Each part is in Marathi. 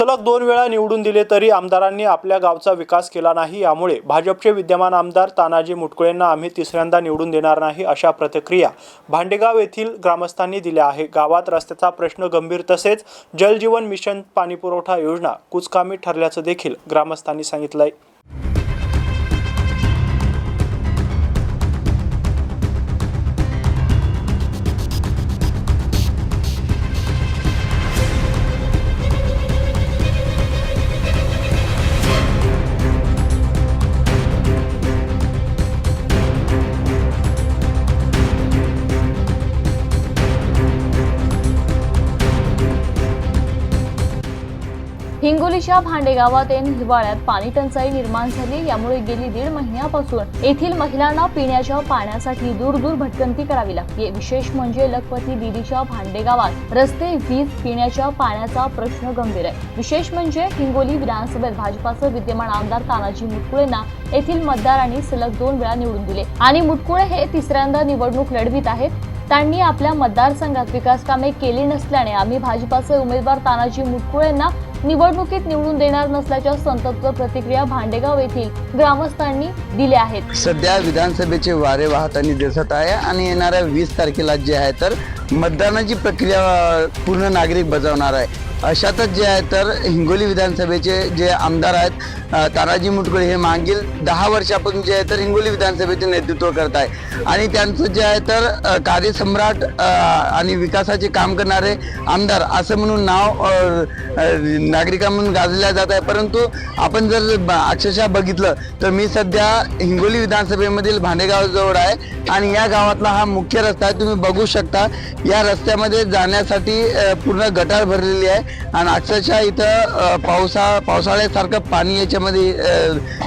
सलग दोन वेळा निवडून दिले तरी आमदारांनी आपल्या गावचा विकास केला नाही. यामुळे भाजपचे विद्यमान आमदार तानाजी मुटकुळेंना आम्ही तिसऱ्यांदा निवडून देणार नाही अशा प्रतिक्रिया भांडेगाव येथील ग्रामस्थांनी दिल्या आहे गावात रस्त्याचा प्रश्न गंभीर तसेच जलजीवन मिशन पाणीपुरवठा योजना कुचकामी ठरल्याचं देखील ग्रामस्थांनी सांगितलंय. हिंगोलीच्या भांडेगावात ऐन हिवाळ्यात पाणी टंचाई निर्माण झाली यामुळे गेली दीड महिन्यापासून येथील महिलांना पिण्याच्या पाण्यासाठी दूर दूर भटकंती करावी लागते विशेष म्हणजे लखपती दिदीच्या भांडेगावात रस्ते वीज पिण्याच्या पाण्याचा प्रश्न गंभीर आहे. विशेष म्हणजे हिंगोली विधानसभेत भाजपाचं विद्यमान आमदार तानाजी मुटकुळेंना येथील मतदारांनी सलग दोन वेळा निवडून दिले. आणि मुटकुळे हे तिसऱ्यांदा निवडणूक लढवित आहेत. त्यांनी आपल्या मतदारसंघात विकास कामे केली नसल्याने आम्ही भाजपाचे उमेदवार तानाजी मुटकुळेंना निवडणुकीत निवडून देणार नसल्याच्या संतप्त प्रतिक्रिया भांडेगाव येथील ग्रामस्थांनी दिल्या आहेत. सध्या विधानसभेचे वारे वाहताना दिसत आहे आणि येणाऱ्या वीस तारखेला जे आहे तर मतदानाची प्रक्रिया पूर्ण नागरिक बजावणार आहे. अशातच जे आहे तर हिंगोली विधानसभेचे जे आमदार आहेत तानाजी मुटकुळे हे मागील दहा वर्षापासून जे आहे तर हिंगोली विधानसभेचे नेतृत्व करत आहे आणि त्यांचं जे आहे तर कार्यसम्राट आणि विकासाचे काम करणारे आमदार असं म्हणून नाव नागरिका म्हणून गाजल्या जात आहे. परंतु आपण जर ब- अक्षरशः बघितलं तर मी सध्या हिंगोली विधानसभेमधील भांडेगावजवळ आहे आणि या गावातला हा मुख्य रस्ता आहे. तुम्ही बघू शकता या रस्त्यामध्ये जाण्यासाठी पूर्ण गटार भरलेली आहे. आणि अक्षरशः इथं पावसा पावसाळ्यासारखं पाणी याच्यामध्ये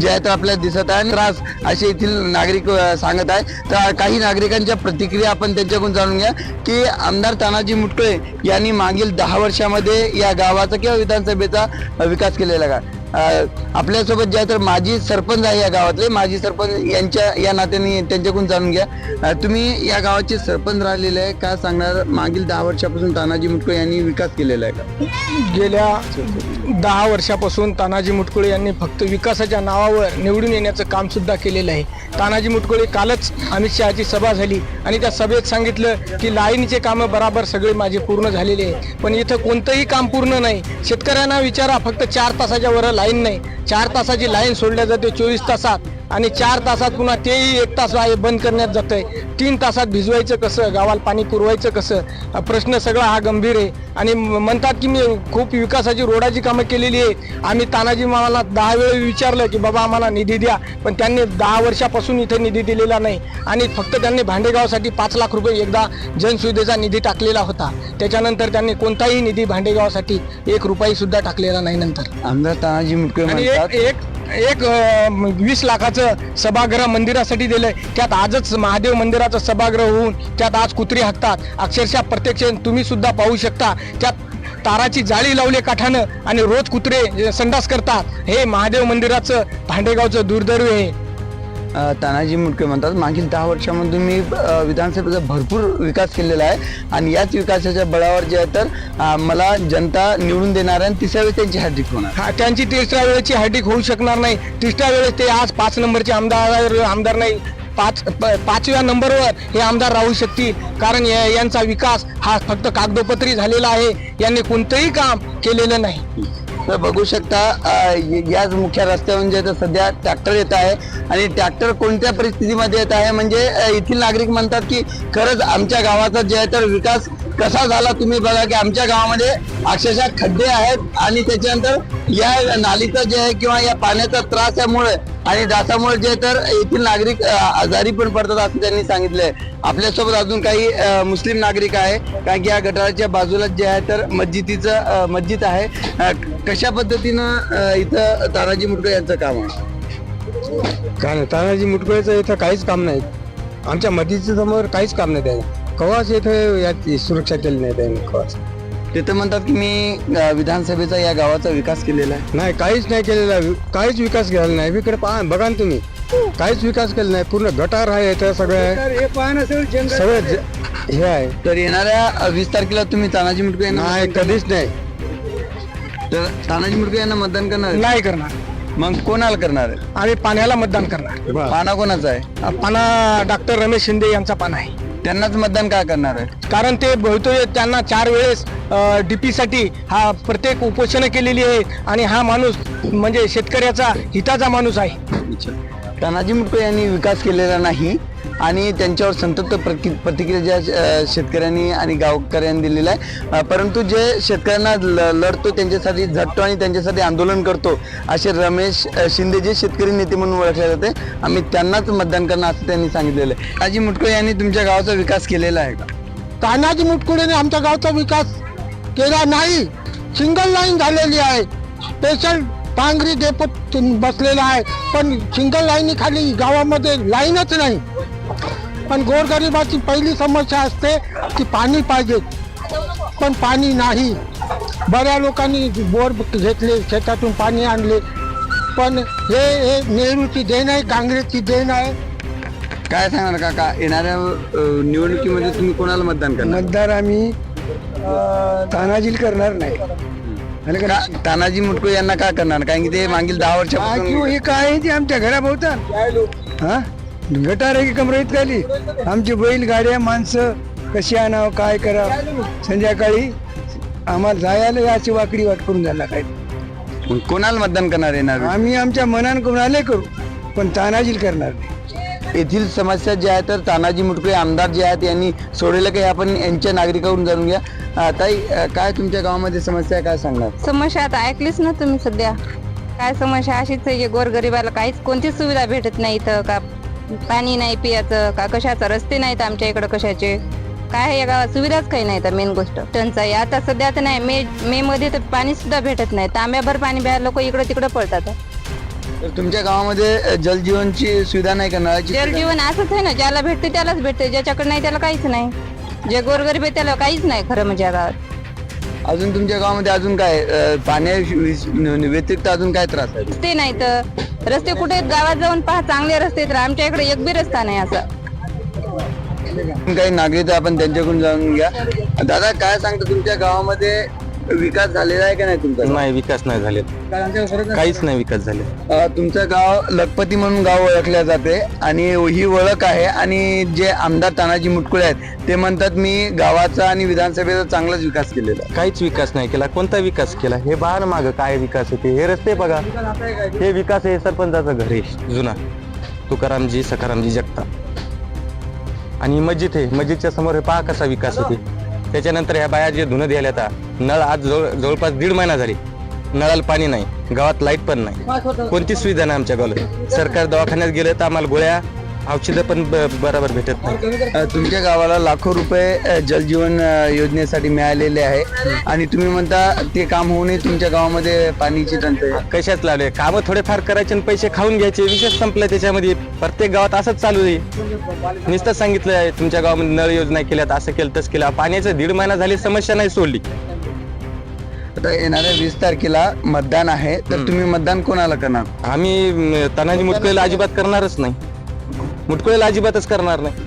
जे आहे तर आपल्याला दिसत आहे आणि त्रास असे येथील नागरिक सांगत आहे. तर काही नागरिकांच्या प्रतिक्रिया आपण त्यांच्याकडून जाणून घ्या की आमदार तानाजी मुटकळे यांनी मागील दहा वर्षामध्ये या गावाचा किंवा विधानसभेचा विकास केलेला का? आपल्यासोबत जे आहे तर माजी सरपंच आहे या गावातले. माजी सरपंच यांच्या या नात्याने त्यांच्याकडून जाणून घ्या. तुम्ही या गावाचे सरपंच राहिलेले आहे काय सांगणार? मागील दहा वर्षापासून तानाजी मुटकुळे यांनी विकास केलेला आहे का? गेल्या दहा वर्षापासून तानाजी मुटकुळे यांनी फक्त विकासाच्या नावावर निवडून येण्याचं काम सुद्धा केलेलं आहे. तानाजी मुटकुळे कालच अमित शहाची सभा झाली आणि त्या सभेत सांगितलं की लाईनीचे कामं बराबर सगळे माझे पूर्ण झालेले आहे पण इथं कोणतंही काम पूर्ण नाही. शेतकऱ्यांना विचारा फक्त चार तासाच्या वर लाईन नाही. चार तासाची लाईन सोडल्या जाते चोवीस तासात. आणि चार तासात पुन्हा तेही एक तास आहे बंद करण्यात जात आहे तीन तासात भिजवायचं कसं? गावाला पाणी पुरवायचं कसं? प्रश्न सगळा हा गंभीर आहे. आणि म्हणतात की मी खूप विकासाची रोडाची कामं केलेली आहे. आम्ही तानाजी मामाला दहा वेळ विचारलं की बाबा आम्हाला निधी द्या. पण त्यांनी दहा वर्षापासून इथे निधी दिलेला नाही. आणि फक्त त्यांनी भांडेगावसाठी पाच लाख रुपये एकदा जनसुविधेचा निधी टाकलेला होता. त्याच्यानंतर त्यांनी कोणताही निधी भांडेगावासाठी एक रुपयाही सुद्धा टाकलेला नाही नंतर. आमदार तानाजी म्हणतात एक वीस लाखाचं सभागृह मंदिरासाठी दिलंय. त्यात आजच महादेव मंदिराचं सभागृह होऊन त्यात आज कुत्री हाकतात. अक्षरशः प्रत्यक्ष तुम्ही सुद्धा पाहू शकता. त्यात ताराची जाळी लावली काठानं आणि रोज कुत्रे संडास करतात. हे महादेव मंदिराचं भांडेगावचं दुर्दैव आहे. तानाजी मुटके म्हणतात मागील दहा वर्षामध्ये मी विधानसभेचा भरपूर विकास केलेला आहे आणि याच विकासाच्या बळावर जे आहे तर मला जनता निवडून देणार आहे आणि तिसऱ्या वेळेस त्यांची हॅट्रिक होणार. हा त्यांची तिसऱ्या वेळेची हॅटिक होऊ शकणार नाही. तिसऱ्या वेळेस ते आज पाच नंबरचे आमदार आमदार नाही पाच पाचव्या नंबरवर हे आमदार राहू शकतील. कारण यांचा विकास हा फक्त कागदोपत्री झालेला आहे. यांनी कोणतंही काम केलेलं नाही. तर बघू शकता याच मुख्य रस्त्यावरून जे सध्या ट्रॅक्टर येत आहे आणि ट्रॅक्टर कोणत्या परिस्थितीमध्ये येत आहे? म्हणजे येथील नागरिक म्हणतात की खरंच आमच्या गावाचा जे आहे तर विकास कसा झाला तुम्ही बघा की आमच्या गावामध्ये अक्षरशः खड्डे आहेत आणि त्याच्यानंतर या नालीचं जे आहे किंवा या पाण्याचा त्रास यामुळे आणि डासामुळे जे तर येथील नागरिक आजारी पण पडतात असं त्यांनी सांगितलंय. आपल्यासोबत अजून काही मुस्लिम नागरिक आहे. कारण की या गटाराच्या बाजूला जे आहे तर मस्जिदीचं मस्जिद आहे. कशा पद्धतीनं इथं तानाजी मुटकर यांचं काम आहे? काय नाही तानाजी मुटकुळेचं इथं काहीच काम नाही. आमच्या मस्जिदच्या समोर काहीच काम नाही त्याचं. कवाच इथं यात सुरक्षा केली नाही त्याने कवाच तिथं म्हणतात की मी अ, विधानसभेचा या गावाचा विकास केलेला आहे. नाही काहीच नाही केलेला. वि- काहीच विकास केलेला नाही. इकडे पहा बघा ना तुम्ही. काहीच विकास केला नाही. पूर्ण गटार आहे इथं सगळं सगळं ज- हे आहे. तर येणाऱ्या वीस तारखेला तुम्ही तानाजी मुटकर यांना नाही कधीच नाही. तर तानाजी मुटकुळे यांना मतदान करणार? आहे? नाही करणार. मग कोणाला करणार आहे? आम्ही पाण्याला मतदान करणार. पाना कोणाचा आहे? पाना डॉक्टर रमेश शिंदे यांचा पाना आहे. त्यांनाच मतदान का करणार आहे? कारण ते बहुतेक त्यांना चार वेळेस डीपी साठी हा प्रत्येक उपोषण केलेली आहे आणि हा माणूस म्हणजे शेतकऱ्याचा हिताचा माणूस आहे. तानाजी मुटकुळे यांनी विकास केलेला नाही. आणि त्यांच्यावर संतप्त प्रति प्रतिक्रिया ज्या शेतकऱ्यांनी आणि गावकऱ्यांनी दिलेला आहे. परंतु जे शेतकऱ्यांना ल- लढतो त्यांच्यासाठी झटतो आणि त्यांच्यासाठी आंदोलन करतो असे रमेश शिंदे जे शेतकरी नेते म्हणून ओळखले जाते आम्ही त्यांनाच मतदान करणं असं त्यांनी सांगितलेलं आहे. तानाजी मुटकुळे यांनी तुमच्या गावाचा विकास केलेला आहे का? तानाजी मुटकुळेने आमच्या गावचा विकास केला नाही. सिंगल लाईन झालेली आहे. स्पेशल पांघरी डेपोत बसलेला आहे. पण सिंगल लाईनी खाली गावामध्ये लाईनच नाही. पण गोरगरिबाची पहिली समस्या असते की पाणी पाहिजे. पण पाणी नाही. बऱ्या लोकांनी बोर घेतले शेतातून पाणी आणले. पण हे हे नेहरूची देण आहे काँग्रेसची देण आहे? काय सांगणार काका? येणाऱ्या अ, निवडणुकीमध्ये तुम्ही कोणाला मतदान करणार? मतदार आम्ही तानाजील करणार नाही. का तानाजी मुटकुळे यांना का करणार? कारण की ते मागील दहा वर्षापासून हे काय ते आमच्या घराभोवतात हा? गटार आहे की कमरेत खाली आमची बैल गाड्या माणसं कशी आणावं काय करावं? संध्याकाळी आम्हाला जायला याची वाकडी वाट करून झाला काय मग कोणाला मतदान करणार येणार आम्ही आमच्या मनान कोणाला करू पण तानाजील करणार नाही. येथील समस्या ज्या आहेत तर तानाजी मुटकुळे आमदार जे आहेत यांनी सोडलेलं काही आपण यांच्या नागरिकाकडून जाणून घ्या. अं, ताई अं, काय तुमच्या गावामध्ये समस्या आहे काय सांगणार? समस्या आता ऐकलीच ना तुम्ही सध्या. काय समस्या? अशीच आहे की गोरगरिबाला काहीच कोणतीच सुविधा भेटत नाही इथं का? पाणी नाही पियाचं का कशाचं? रस्ते नाहीत आमच्या इकडं कशाचे? काय या गावात? सुविधाच काही नाही तर मेन गोष्ट. टंचाई. आता सध्या तर नाही. मे मे मध्ये तर पाणी सुद्धा भेटत नाही. तांब्याभर पाणी प्यायला लोक इकडं तिकडं पळतात. तर तुमच्या गावामध्ये जलजीवनची सुविधा नाही का? नळाची? जलजीवन असंच आहे ना. ज्याला भेटते त्यालाच भेटते. ज्याच्याकडे नाही त्याला काहीच नाही. जे गोरगरीब आहे त्याला काहीच नाही खरं म्हणजे या गावात. अजून तुमच्या गावामध्ये अजून काय पाण्या व्यतिरिक्त अजून काय त्रास आहे? रस्ते नाही तर रस्ते कुठे आहेत? गावात जाऊन पहा चांगले रस्ते आहेत. आमच्या इकडे एक बी रस्ता नाही असं. काही नागरिक आहे, आपण त्यांच्याकडून जाणून घ्या. दादा काय सांगता तुमच्या गावामध्ये विकास झालेला आहे का नाही तुमचा नाही विकास नाही झाले काहीच नाही विकास झाले अ, तुमचं गाव लखपती म्हणून गाव ओळखल्या जाते आणि ही ओळख आहे आणि जे आमदार तानाजी मुटकुळे आहेत ते म्हणतात मी गावाचा आणि विधानसभेचा चांगलाच विकास केलेला. काहीच विकास नाही केला. कोणता विकास केला? हे बाहेर माग काय विकास होते? हे रस्ते बघा. हे विकास आहे सरपंचाचं घर आहे. जुना. तुकारामजी सखारामजी जगताप आणि मस्जिद आहे. मस्जिदच्या समोर हे पहा कसा विकास होते. त्याच्यानंतर ह्या बाया जे धुणं द्यायला आता नळ आज जवळ जवळपास दीड महिना झाली. नळाला पाणी नाही गावात लाइट पण नाही. कोणतीच सुविधा नाही आमच्या गावाला? सरकार दवाखान्यात गेलं तर आम्हाला गोळ्या औषधं पण ब- बरोबर भेटत नाही. अ, तुमच्या गावाला लाखो रुपये अ, जलजीवन अ, योजनेसाठी मिळालेले आहे. आणि तुम्ही म्हणता ते काम होऊनही तुमच्या गावामध्ये पाणीची टंचाई आहे. कशाच लावले? कामं थोडेफार करायचे आणि पैसे खाऊन घ्यायचे. विशेष संपलं त्याच्यामध्ये. प्रत्येक गावात असंच चालू आहे. नुसतं सांगितलं आहे तुमच्या गावामध्ये नळ योजना केल्यात असं केलं तसं केलं. पाण्याचं दीड महिना झाली समस्या नाही सोडली. आता येणाऱ्या वीस तारखेला मतदान आहे. तर तुम्ही मतदान कोणाला करणार? आम्ही म, तानाजी मुटकुळेला अजिबात करणारच नाही. मुटकुळेला अजिबातच करणार नाही.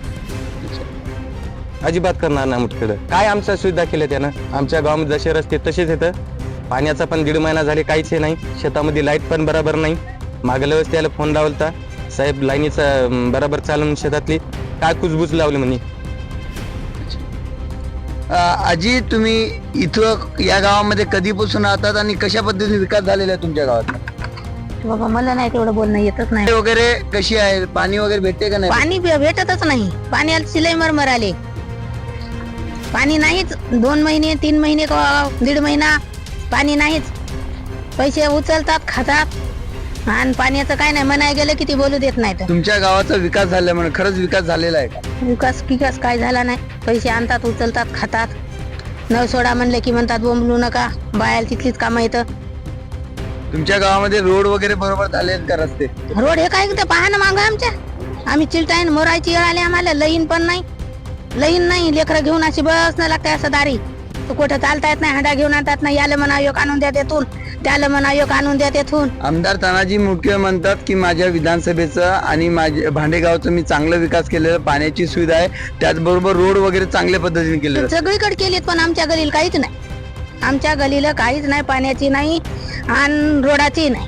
अजिबात करणार नाही मुटकुळे. काय आमच्या सुविधा केल्या त्यानं? आमच्या गावामध्ये जसे रस्ते तसेच येतं पाण्याचा पण दीड महिना झाले काहीच हे नाही. शेतामध्ये लाइट पण बरोबर नाही. मागल्या वेळेस त्याला फोन लावलता. साहेब लाईनीचा बरोबर चालून शेतातली. काय कुजबूज लावली म्हणे. आजी तुम्ही इथं या गावामध्ये कधीपासून राहतात आणि कशा पद्धतीने विकास झालेला आहे तुमच्या गावात? बाबा मला नाही तेवढं बोलणं येतच नाही. वगैरे कशी आहे? पाणी वगैरे भेटते का नाही? पाणी भे- भेटतच नाही. पाण्याला सिलाई मरमर आले. पाणी नाहीच. दोन महिने तीन महिने दीड महिना पाणी नाहीच. पैसे उचलतात खातात. आणि पाण्याचं काय नाही म्हणाय गेलं की ती बोलू देत नाहीत तुमच्या गावाचा विकास झाला म्हणून खरंच विकास झालेला आहे का? विकास विकास काय झाला नाही. पैसे आणतात उचलतात खातात. नळ सोडा म्हणलं की म्हणतात बोंबलू नका. बायाला तिथलीच कामं येतं. तुमच्या गावामध्ये रोड वगैरे बरोबर झाले आहेत का रस्ते? रोड हे काय ते पहा ना मागं आमच्या? आम्ही चिलटाईन मोरायची वेळ आली आम्हाला लईन पण नाही. लईन नाही लेकरं घेऊन अशी बस न लागते असं दारी. तर कुठं चालता येत नाही हंडा घेऊन आणतात नाही याला म्हणा योग आणून द्या तेथून त्याला म्हणा योग आणून द्या तेथून. आमदार तानाजी मुटके म्हणतात की माझ्या विधानसभेचं आणि माझ्या भांडेगावचं मी चांगला विकास केलेला पाण्याची सुविधा आहे. त्याचबरोबर रोड वगैरे चांगल्या पद्धतीने केलेलं. आहे. सगळीकडे केलीत पण आमच्या गलीला काहीच नाही. आमच्या गलीला काहीच नाही पाण्याची नाही आणि रोडाची नाही.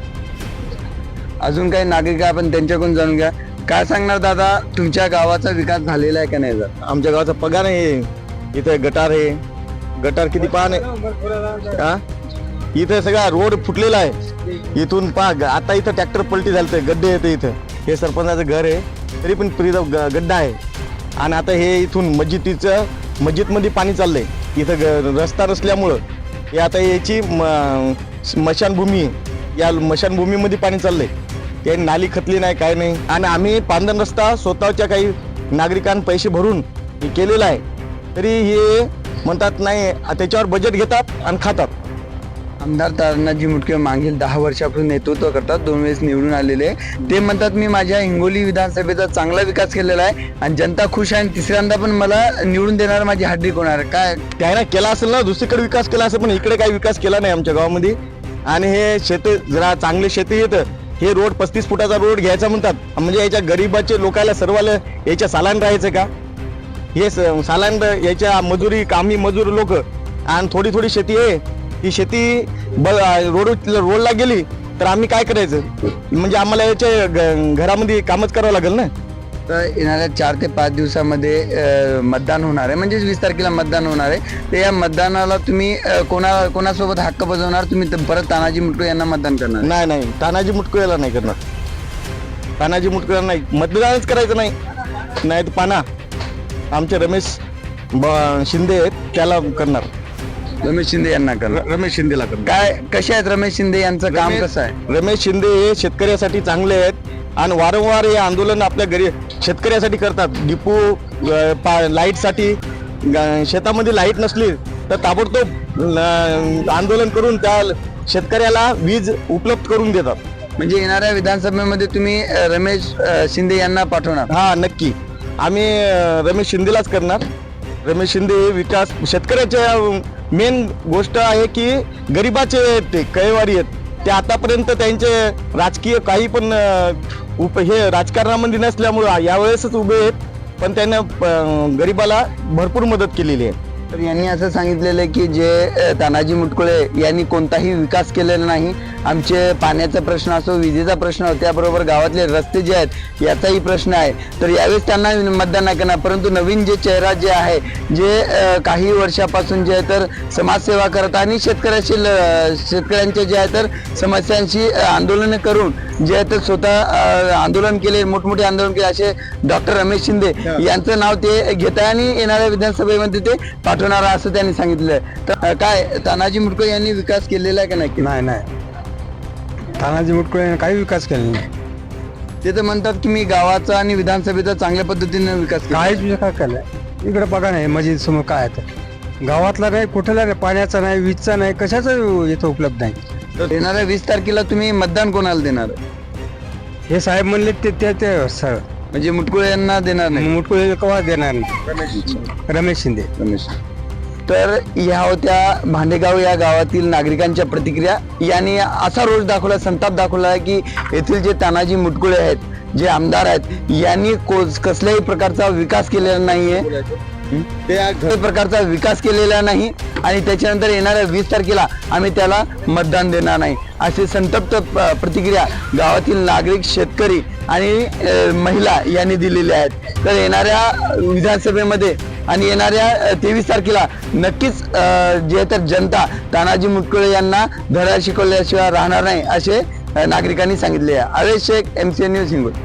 अजून काही नागरिक आहे, आपण त्यांच्याकडून जाणून घ्या. काय सांगणार दादा तुमच्या गावाचा विकास झालेला आहे का नाही जर आमच्या गावाचा पगार आहे इथं गटार आहे. गटार किती पान हा? इथं सगळा रोड फुटलेला आहे. इथून पहा आता इथं ट्रॅक्टर पलटी झालं गड्डे येते इथं. हे सरपंचाचं घर आहे तरी पण पुरी ग- गड्डा आहे. आणि आता हे इथून मस्जिदीचं मस्जिदमध्ये पाणी चाललंय. इथं रस्ता नसल्यामुळं हे आता याची म- स्मशानभूमी आहे. या स्मशानभूमीमध्ये पाणी चाललंय. ते नाली खतली नाही काय नाही. आणि आम्ही पांदन रस्ता स्वतःच्या काही नागरिकांना पैसे भरून केलेला आहे. तरी हे म्हणतात नाही त्याच्यावर बजेट घेतात आणि खातात. आमदार तानाजी मुटके मागील दहा वर्षापासून नेतृत्व करतात. दोन वेळेस निवडून आलेले ते म्हणतात मी माझ्या हिंगोली विधानसभेचा चांगला विकास केलेला आहे आणि जनता खुश आहे आणि तिसऱ्यांदा पण मला निवडून देणार माझी हड्डी कोणार काय? त्याने केला असेल ना दुसरीकडे विकास केला असेल पण इकडे काही विकास केला नाही आमच्या गावामध्ये. आणि हे शेत जरा चांगले शेती येतं हे रोड पस्तीस फुटाचा रोड घ्यायचा म्हणतात. म्हणजे याच्या गरीबाचे लोकाला सर्वाला याच्या सालान राहायचं का? हे स- सालान याच्या मजुरी कामी मजूर लोक. आणि थोडी थोडी शेती आहे. ती शेती ब रोड रोडला गेली तर आम्ही काय करायचं? म्हणजे आम्हाला याच्या घरामध्ये कामच करावं लागेल ना? तर येणाऱ्या चार ते पाच दिवसामध्ये मतदान होणार आहे. म्हणजेच वीस तारखेला मतदान होणार आहे. तर या मतदानाला तुम्ही कोणा कोणासोबत हक्क बजावणार? तुम्ही परत तानाजी मुटके यांना मतदान करणार? नाही नाही. तानाजी मुटकुळ्याला नाही करणार. तानाजी मुटकुळ्याला नाही. मतदानच करायचं नाही. नाही तर पाना. आमचे रमेश शिंदे आहेत त्याला करणार. रमेश शिंदे यांना करणार रमेश शिंदेला करणार काय कसे आहेत रमेश शिंदे यांचं काम रमेश- कसं आहे? रमेश शिंदे हे शेतकऱ्यासाठी चांगले आहेत आणि वारंवार हे आंदोलन आपल्या घरी शेतकऱ्यासाठी करतात. डिपो अं, पा- लाईटसाठी. ग- शेतामध्ये लाइट नसली तर ताबडतोब आंदोलन करून त्या शेतकऱ्याला वीज उपलब्ध करून देतात. म्हणजे येणाऱ्या विधानसभेमध्ये तुम्ही अ, रमेश अ, शिंदे यांना पाठवणार? हा नक्की. आम्ही अं, रमेश शिंदेलाच करणार. रमेश शिंदे हे विकास शेतकऱ्याच्या मेन गोष्ट आहे की गरिबाचे आहेत ते कैवारी आहेत. ते आतापर्यंत त्यांचे राजकीय काही पण उप हे राजकारणामध्ये नसल्यामुळं यावेळेसच उभे आहेत. पण त्यांना गरिबाला भरपूर मदत केलेली आहे. तर यांनी असं सांगितलेलं आहे की जे तानाजी मुटकुळे यांनी कोणताही विकास केलेला नाही. आमचे पाण्याचा प्रश्न असो विजेचा प्रश्न असो त्याबरोबर गावातले रस्ते जे आहेत याचाही प्रश्न आहे. तर यावेळेस त्यांना मतदान नाही करणार परंतु नवीन जे चेहरा जे आहे जे काही वर्षापासून जे आहे तर समाजसेवा करत आणि शेतकऱ्याशी ल- शेतकऱ्यांचे जे आहे तर समस्यांशी आंदोलनं करून जे आहे तर स्वतः आंदोलन केले मोठमोठे आंदोलन केले असे डॉक्टर रमेश शिंदे यांचं नाव ते घेत आहे आणि येणाऱ्या विधानसभेमध्ये ते पाठवणार आहे असं त्यांनी सांगितलं. तर काय तानाजी मुटकुळे यांनी विकास केलेला आहे का नाही नाही नाही. तानाजी मुटकुळे काही विकास केला नाही. ते तर म्हणतात की मी गावाचा आणि विधानसभेचा चांगल्या पद्धतीने विकास काहीच विकास केला इकडे बघा नाही मस्जिद समोर काय आहे गावातला नाही कुठला नाही पाण्याचा नाही वीजचा नाही कशाचं इथं उपलब्ध नाही? तर येणाऱ्या वीस तारखेला तुम्ही मतदान कोणाला देणार? हे साहेब म्हणले ते ते ते सर. म्हणजे मुटकुळे यांना देणार नाही. मुटकुळे कवा देणार नाही? रमेश शिंदे. रमेश. तर ह्या होत्या भांडेगाव या गावातील नागरिकांच्या प्रतिक्रिया. यांनी असा रोष दाखवला संताप दाखवला आहे की येथील जे तानाजी मुटकुळे आहेत जे आमदार आहेत यांनी कसल्याही प्रकारचा विकास केलेला नाहीये. कुठल्याही प्रकारचा विकास केलेला नाही आणि त्याच्यानंतर येणाऱ्या वीस तारखेला आम्ही त्याला मतदान देणार नाही. अशी संतप्त प्रतिक्रिया गावातील नागरिक शेतकरी आणि महिला यांनी दिलेल्या आहेत. तर येणाऱ्या विधानसभेमध्ये आणि येणाऱ्या तेवीस तारखेला नक्कीच जे तर जनता तानाजी मुटकुळे यांना धडा शिकवल्याशिवाय राहणार नाही असे नागरिकांनी सांगितले आहे. Avesh Shaikh M C N news Hingoli.